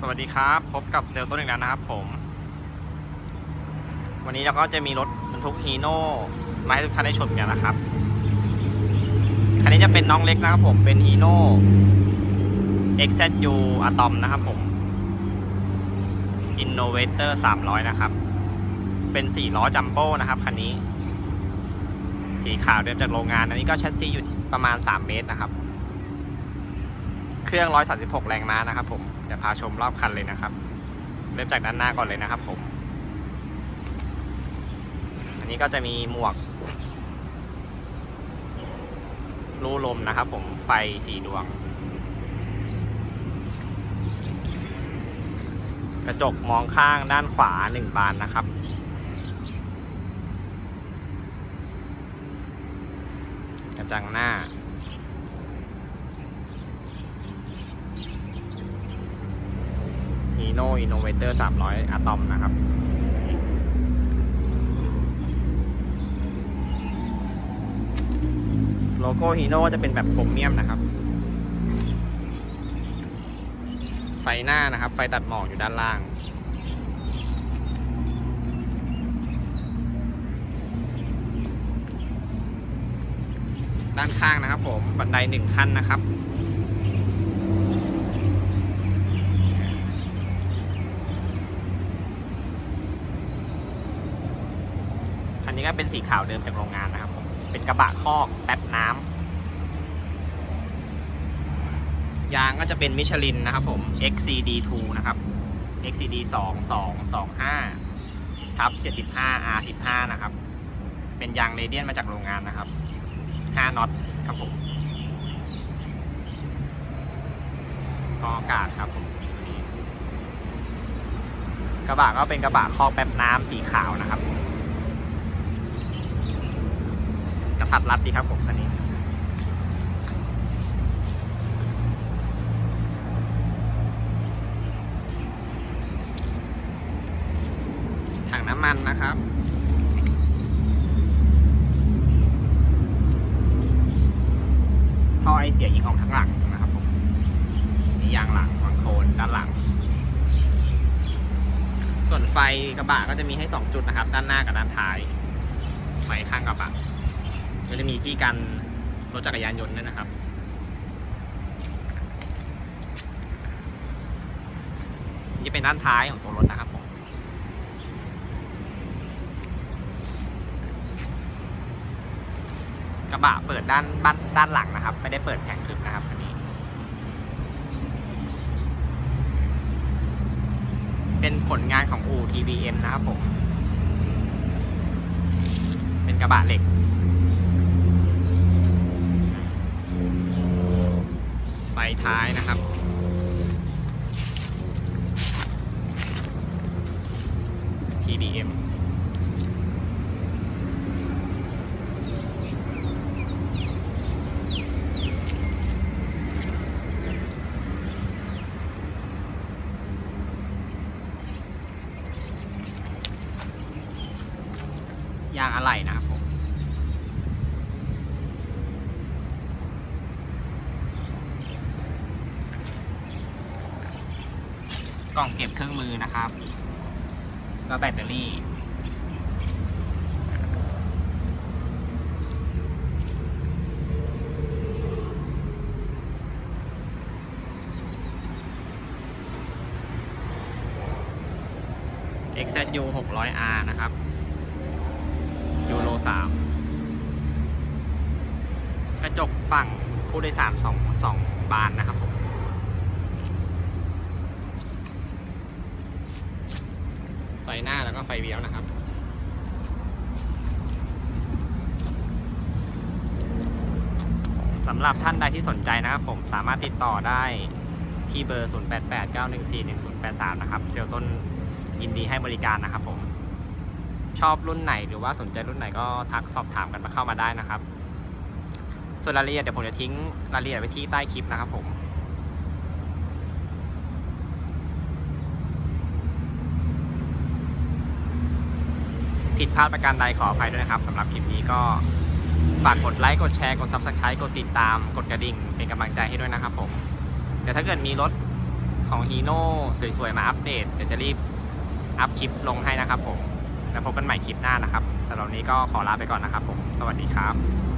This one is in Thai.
สวัสดีครับ พบกับเซลล์ต้นอีกแล้วนะครับผม วันนี้เราก็จะมีรถบรรทุกฮีโน่มาให้ทุกท่านได้ชมกันนะครับคันนี้จะเป็นน้องเล็กนะครับผมเป็นฮีโน่ XZU Atom นะครับผม Innovator 300 นะครับ เป็น4ล้อจัมโบ้นะครับคันนี้ สีขาวเดิมจากโรงงาน อันนี้ก็แชสซีอยู่ประมาณ 3 เมตรนะครับ เครื่อง 136 แรงม้านะครับผมเดี๋ยวพาชมรอบคันเลยนะครับ เริ่มจากด้านหน้าก่อนเลยนะครับผม อันนี้ก็จะมีหมวกรูลมนะครับผมไฟสีดวง กระจกมองข้างด้านขวาหนึ่งบานนะครับ กระจังหน้า ฮีโน่อินโนเวเตอร์300 อะตอมนะครับ โลโก้ฮีโน่จะเป็นแบบโครเมียมนะครับ ไฟหน้านะครับ ไฟตัดหมอกอยู่ด้านล่างด้านข้างนะครับผม บันไดหนึ่งขั้นนะครับ นี้ก็เป็นสีขาวเดิมจากโรงงานนะครับผมเป็นกระบะคอกแป๊บน้ำยางก็จะเป็นมิชลินนะครับผม XCD2 นะครับ XCD 2 2 2 5ทับ75 R15 นะครับ เป็นยางเรเดียนมาจากโรงงานนะครับ 5น็อตครับผมกออากาศครับผมกระบะก็เป็นกระบะคอกแป๊บน้ำสีขาวนะครับ ถัดรัดดีครับผมคันนี้ ถังน้ำมันนะครับท่อไอเสียยิงออกทั้งหลังนะครับผมนี่ยางหลังวางโคนด้านหลัง ส่วนไฟกระบะก็จะมีให้ 2 จุดนะครับ ด้านหน้ากับด้านท้าย ไฟข้างกระบะ ก็จะมีที่กันรถจักรยานยนต์ด้วยนะครับ นี่เป็นด้านท้ายของตัวรถนะครับผมกระบะเปิดด้านบ้านด้านหลังนะครับ ไม่ได้เปิดแผงทึบนะครับคันนี้ เป็นผลงานของอู TBM นะครับผม เป็นกระบะเหล็ก ไฟท้ายนะครับ TBM ยางอะไหล่นะครับผม กล่องเก็บเครื่องมือนะครับ แล้วแบตเตอรี่ XZU 600R นะครับ ยูโร3 กระจกฝั่งผู้โดยสารสองสองบานนะครับผม ไฟหน้า แล้วก็ไฟเลี้ยวนะครับสำหรับท่านใดที่สนใจนะครับผมสามารถติดต่อได้ที่เบอร์ 0889141083 นะครับ เซลลต้นยินดีให้บริการนะครับผม ชอบรุ่นไหนหรือว่าสนใจรุ่นไหนก็ทักสอบถามกันมาเข้ามาได้นะครับ ส่วนรายละเอียดเดี๋ยวผมจะทิ้งรายละเอียดไว้ที่ใต้คลิปนะครับผม ดพลาดประการใดขออภัยด้วยนะครับสำหรับคลิปนี้ก็ฝากกดไลค์กดแชร์กด Subscribe กดติดตามกดกระดิ่ง เป็นกำลังใจให้ด้วยนะครับผม เดี๋ยวถ้าเกิดมีรถของฮีโน่สวยๆ มาอัปเดต เดี๋ยวจะรีบอัพคลิปลงให้นะครับผม แล้วพบกันใหม่คลิปหน้านะครับสำหรับนี้ก็ขอลาไปก่อนนะครับผม สวัสดีครับ